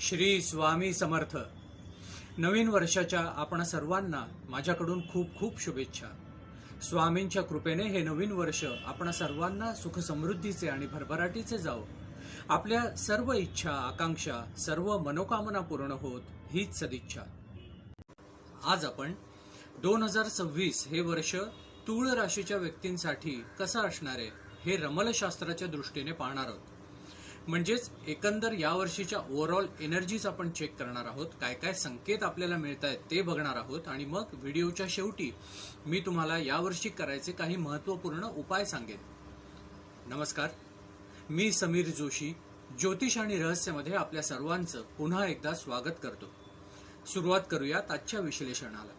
श्री स्वामी समर्थ. नवीन वर्षाच्या आपण सर्वांना माझ्याकडून खूप खूप शुभेच्छा. स्वामींच्या कृपेने हे नवीन वर्ष आपण सर्वांना सुखसमृद्धीचे आणि भरभराटीचे जावो. आपल्या सर्व इच्छा आकांक्षा सर्व मनोकामना पूर्ण होत हीच सदिच्छा. आज आपण दोन हजार सव्वीस हे वर्ष तूळ राशीच्या व्यक्तींसाठी कसं असणार आहे हे रमलशास्त्राच्या दृष्टीने पाहणार आहोत. म्हणजेच एकंदर या वर्षीच्या ओव्हरऑल एनर्जीज आपण चेक करणार आहोत काय काय संकेत आपल्याला मिळत आहेत ते बघणार आहोत आणि मग व्हिडिओच्या शेवटी मी तुम्हाला यावर्षी करायचे काही महत्त्वपूर्ण उपाय सांगेन. नमस्कार. मी समीर जोशी ज्योतिष आणि रहस्यमध्ये आपल्या सर्वांचं पुन्हा एकदा स्वागत करतो. सुरुवात करूयात आजच्या विश्लेषणाला.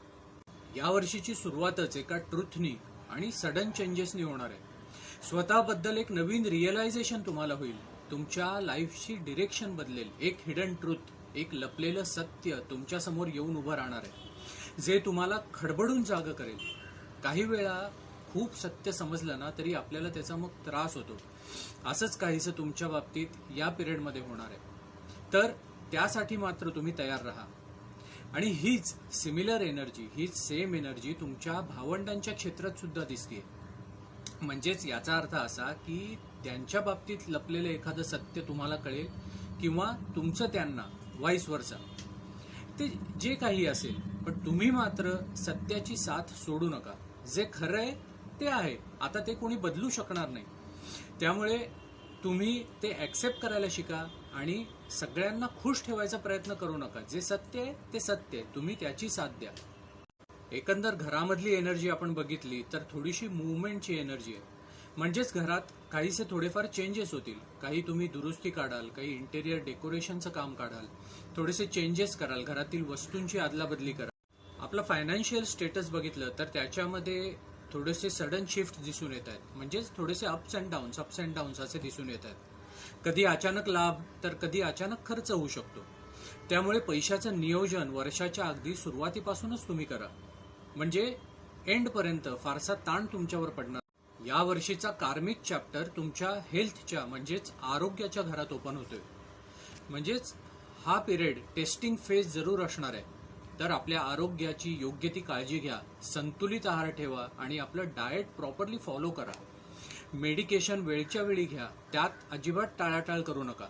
यावर्षीची सुरुवातच एका ट्रुथनी आणि सडन चेंजेसनी होणार आहे. स्वतःबद्दल एक नवीन रिअलायझेशन तुम्हाला होईल. तुमच्या लाईफची डिरेक्शन बदलेल. एक हिडन ट्रुथ एक लपलेलं सत्य तुमच्यासमोर येऊन उभं राहणार आहे. जे तुम्हाला खडबडून जाग करेल. काही वेळा खूप सत्य समजलं ना तरी आपल्याला त्याचा मग त्रास होतो. असंच काहीसं तुमच्या बाबतीत या पिरियडमध्ये होणार आहे. तर त्यासाठी मात्र तुम्ही तयार राहा. आणि हीच सिमिलर एनर्जी हीच सेम एनर्जी तुमच्या भावंडांच्या क्षेत्रात सुद्धा दिसते म्हणजेच याचा अर्थ असा की त्यांच्या बाबतीत लपलेलं एखादं सत्य तुम्हाला कळेल किंवा तुमचं त्यांना वाईस वरचा ते जे काही असेल पण तुम्ही मात्र सत्याची साथ सोडू नका. जे खरं आहे ते आहे. आता ते कोणी बदलू शकणार नाही. त्यामुळे तुम्ही ते ऍक्सेप्ट करायला शिका आणि सगळ्यांना खुश ठेवायचा प्रयत्न करू नका. जे सत्य आहे ते सत्य आहे. तुम्ही त्याची साथ द्या. एकंदर घरामधली एनर्जी आपण बघितली तर थोडीशी मुवमेंटची एनर्जी आहे. म्हणजेच घरात काहीसे थोडेफार चेंजेस होतील. काही तुम्ही दुरुस्ती काढाल काही इंटेरियर डेकोरेशनचं काम काढाल. थोडेसे चेंजेस कराल घरातील वस्तूंची अदलाबदली कराल. आपलं फायनान्शियल स्टेटस बघितलं तर त्याच्यामध्ये थोडेसे सडन शिफ्ट दिसून येत आहेत. म्हणजेच थोडेसे ups and downs ups and downs असे दिसून येत आहेत. कधी अचानक लाभ तर कधी अचानक खर्च होऊ शकतो. त्यामुळे पैशाचं नियोजन वर्षाच्या अगदी सुरुवातीपासूनच तुम्ही करा. म्हणजे एंडपर्यंत फारसा ताण तुमच्यावर पडणार या वर्षीचा कार्मिक चॅप्टर तुमच्या हेल्थच्या म्हणजेच आरोग्याच्या घरात ओपन होतोय. म्हणजेच हा पिरियड टेस्टिंग फेज जरूर असणार आहे. तर आपल्या आरोग्याची योग्य ती काळजी घ्या संतुलित आहार ठेवा आणि आपलं डाएट प्रॉपरली फॉलो करा. मेडिकेशन वेळच्या वेळी घ्या त्यात अजिबात टाळाटाळ करू नका.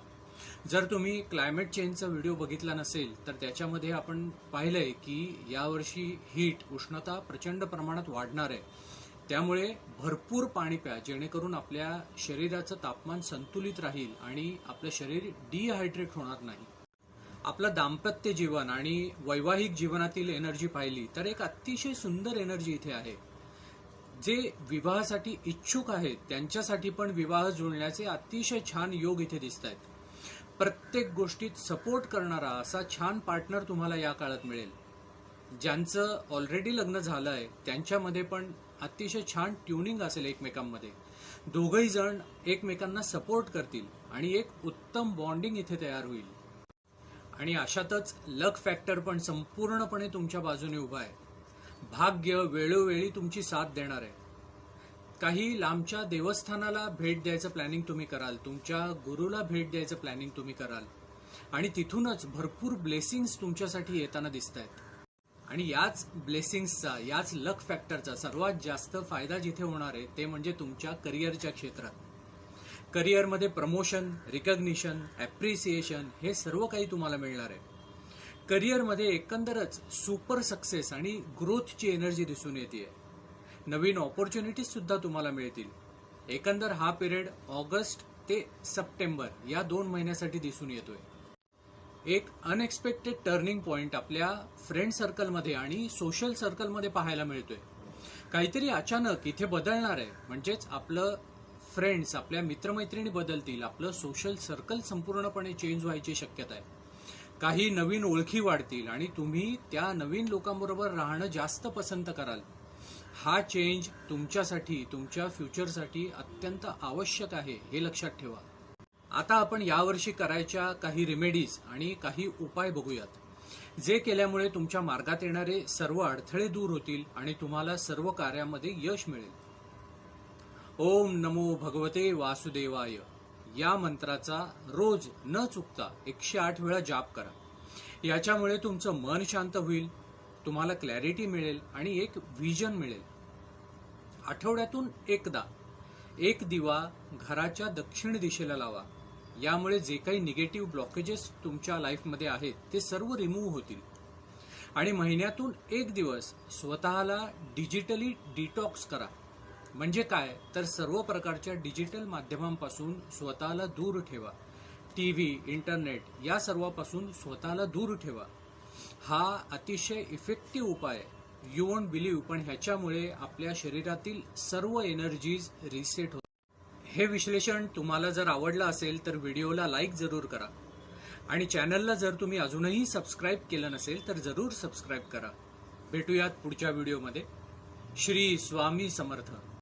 जर तुम्ही क्लायमेट चेंजचा व्हिडिओ बघितला नसेल तर त्याच्यामध्ये आपण पाहिलंय की यावर्षी हीट उष्णता प्रचंड प्रमाणात वाढणार आहे. त्यामुळे भरपूर पाणी प्या जेणेकरून आपल्या शरीराचं तापमान संतुलित राहील आणि आपलं शरीर डिहायड्रेट होणार नाही. आपलं दाम्पत्य जीवन आणि वैवाहिक जीवनातील एनर्जी पाहिली तर एक अतिशय सुंदर एनर्जी इथे आहे. जे विवाहासाठी इच्छुक आहेत त्यांच्यासाठी पण विवाह जुळण्याचे अतिशय छान योग इथे दिसत आहेत प्रत्येक गोष्टीत सपोर्ट करणारा असा छान पार्टनर तुम्हाला या काळात मिळेल. ज्यांचं ऑलरेडी लग्न झालं आहे त्यांच्यामध्ये पण अतिशय छान ट्युनिंग असेल एकमेकांमध्ये. दोघही जण एकमेकांना सपोर्ट करतील आणि एक उत्तम बॉन्डिंग इथे तयार होईल. आणि अशातच लक फॅक्टर पण संपूर्णपणे तुमच्या बाजूने उभा आहे. भाग्य वेळोवेळी तुमची साथ देणार आहे. काही लांबच्या देवस्थानाला भेट द्यायचं प्लॅनिंग तुम्ही कराल तुमच्या गुरुला भेट द्यायचं प्लॅनिंग तुम्ही कराल. आणि तिथूनच भरपूर ब्लेसिंग्स तुमच्यासाठी येताना दिसत आहेत आणि याच ब्लेसिंग्सचा याच लक फॅक्टरचा सर्वात जास्त फायदा जिथे होणार आहे ते म्हणजे तुमच्या करिअरच्या क्षेत्रात. करिअरमध्ये प्रमोशन रिकग्निशन ॲप्रिसिएशन हे सर्व काही तुम्हाला मिळणार आहे. करिअरमध्ये एकंदरच सुपर सक्सेस आणि ग्रोथची एनर्जी दिसून येते नवीन ऑपॉर्च्युनिटीज सुद्धा तुम्हाला मिळतील. एकंदर हा पिरियड ऑगस्ट ते सप्टेंबर या दोन महिन्यासाठी दिसून येतोय. एक अनएक्सपेक्टेड टर्निंग पॉइंट आपल्या फ्रेंड सर्कलमध्ये आणि सोशल सर्कलमध्ये पाहायला मिळतोय. काहीतरी अचानक इथे बदलणार आहे. म्हणजेच आपलं फ्रेंड्स आपल्या मित्रमैत्रिणी बदलतील. आपलं सोशल सर्कल संपूर्णपणे चेंज व्हायची शक्यता आहे. काही नवीन ओळखी वाढतील आणि तुम्ही त्या नवीन लोकांबरोबर राहणं जास्त पसंत कराल. हा चेंज तुमच्यासाठी तुमच्या फ्युचरसाठी अत्यंत आवश्यक आहे हे लक्षात ठेवा. आता आपण यावर्षी करायच्या काही रेमेडीज आणि काही उपाय बघूयात. जे केल्यामुळे तुमच्या मार्गात येणारे सर्व अडथळे दूर होतील आणि तुम्हाला सर्व कार्यामध्ये यश मिळेल. ओम नमो भगवते वासुदेवाय. या मंत्राचा रोज न चुकता एकशे आठ वेळा जाप करा. याच्यामुळे तुमचं मन शांत होईल तुम्हाला क्लॅरिटी मिळेल आणि एक व्हिजन मिळेल. आठवड्यातून एकदा एक दिवा घराच्या दक्षिण दिशेला लावा. यामुळे जे काही निगेटिव्ह ब्लॉकेजेस तुमच्या लाईफमध्ये आहेत ते सर्व रिमूव्ह होतील. आणि महिन्यातून एक दिवस स्वतःला डिजिटली डिटॉक्स करा. म्हणजे काय? तर सर्व प्रकारच्या डिजिटल माध्यमांपासून स्वतःला दूर ठेवा. टी व्ही इंटरनेट या सर्वापासून स्वतःला दूर ठेवा. हा अतिशय इफेक्टिव्ह उपाय यू वोंट बिलीव्ह पण ह्याच्यामुळे आपल्या शरीरातील सर्व एनर्जीज रिसेट होतात. हे विश्लेषण तुम्हाला जर आवडलं असेल तर व्हिडिओला लाईक जरूर करा. आणि चॅनलला जर तुम्ही अजूनही सबस्क्राईब केलं नसेल तर जरूर सबस्क्राईब करा. भेटूयात पुढच्या व्हिडिओमध्ये. श्री स्वामी समर्थ.